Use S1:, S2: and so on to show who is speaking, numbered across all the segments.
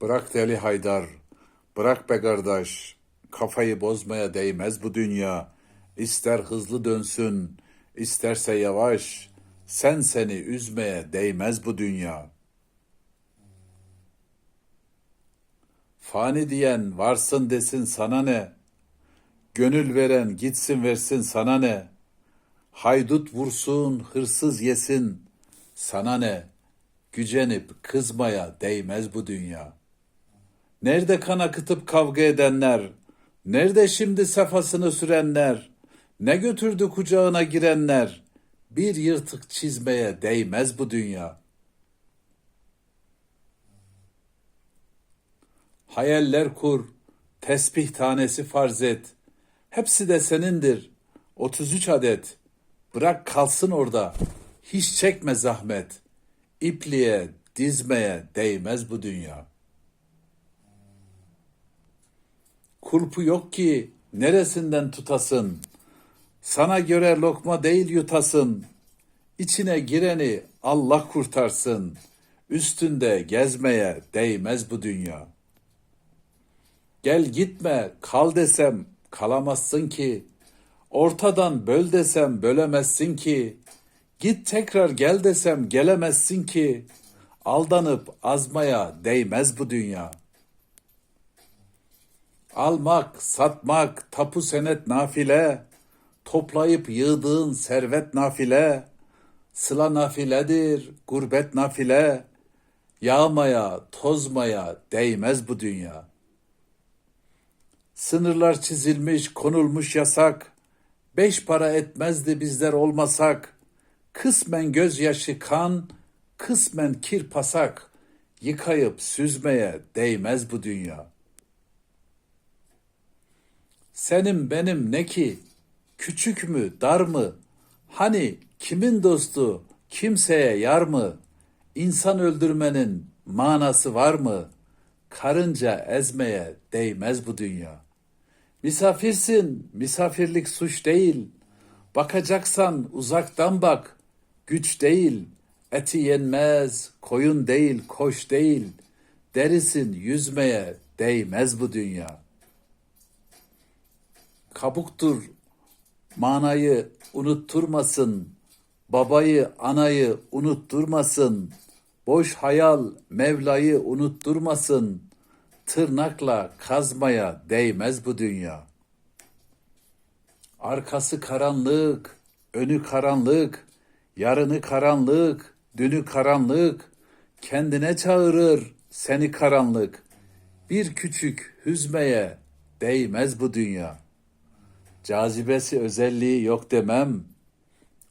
S1: Bırak deli Haydar, bırak be kardeş. Kafayı bozmaya değmez bu dünya. İster hızlı dönsün, isterse yavaş. Sen seni üzmeye değmez bu dünya. Fani diyen varsın desin sana ne? Gönül veren gitsin versin sana ne? Haydut vursun, hırsız yesin, sana ne? Gücenip kızmaya değmez bu dünya. Nerede kan akıtıp kavga edenler? Nerede şimdi sefasını sürenler? Ne götürdü kucağına girenler? Bir yırtık çizmeye değmez bu dünya. Hayaller kur, tesbih tanesi farz et. Hepsi de senindir. 33 adet. Bırak kalsın orada. Hiç çekme zahmet. İpliğe, dizmeye değmez bu dünya. Kulpu yok ki neresinden tutasın. Sana göre lokma değil yutasın. İçine gireni Allah kurtarsın. Üstünde gezmeye değmez bu dünya. Gel gitme kal desem kalamazsın ki. Ortadan böl desem bölemezsin ki. Git tekrar gel desem gelemezsin ki. Aldanıp azmaya değmez bu dünya. Almak, satmak, tapu senet nafile, toplayıp yığdığın servet nafile, sıla nafiledir, gurbet nafile, yağmaya, tozmaya değmez bu dünya.'' Sınırlar çizilmiş, konulmuş yasak. Beş para etmezdi bizler olmasak. Kısmen gözyaşı kan, kısmen kir pasak. Yıkayıp süzmeye değmez bu dünya. Senin benim ne ki? Küçük mü, dar mı? Hani kimin dostu, kimseye yar mı? İnsan öldürmenin manası var mı? Karınca ezmeye değmez bu dünya.'' Misafirsin, misafirlik suç değil. Bakacaksan uzaktan bak, güç değil. Eti yenmez, koyun değil, koş değil. Derisin yüzmeye değmez bu dünya. Kabuktur, manayı unutturmasın. Babayı, anayı unutturmasın. Boş hayal Mevla'yı unutturmasın.'' tırnakla kazmaya değmez bu dünya. Arkası karanlık, önü karanlık, yarını karanlık, dünü karanlık, kendine çağırır seni karanlık. Bir küçük hüzmeye değmez bu dünya. Cazibesi özelliği yok demem.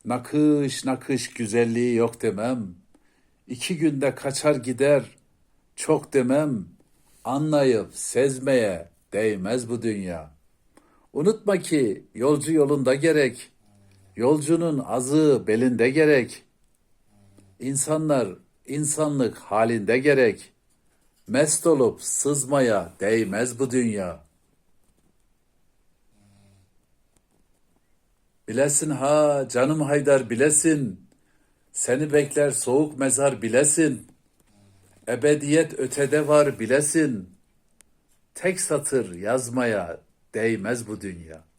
S1: Nakış nakış güzelliği yok demem. İki günde kaçar gider çok demem.'' anlayıp sezmeye değmez bu dünya. Unutma ki yolcu yolunda gerek, yolcunun azı belinde gerek. İnsanlar insanlık halinde gerek. Mest olup sızmaya değmez bu dünya. Bilesin ha canım Haydar bilesin. Seni bekler soğuk mezar bilesin.'' Ebediyet ötede var bilesin. Tek satır yazmaya değmez bu dünya.''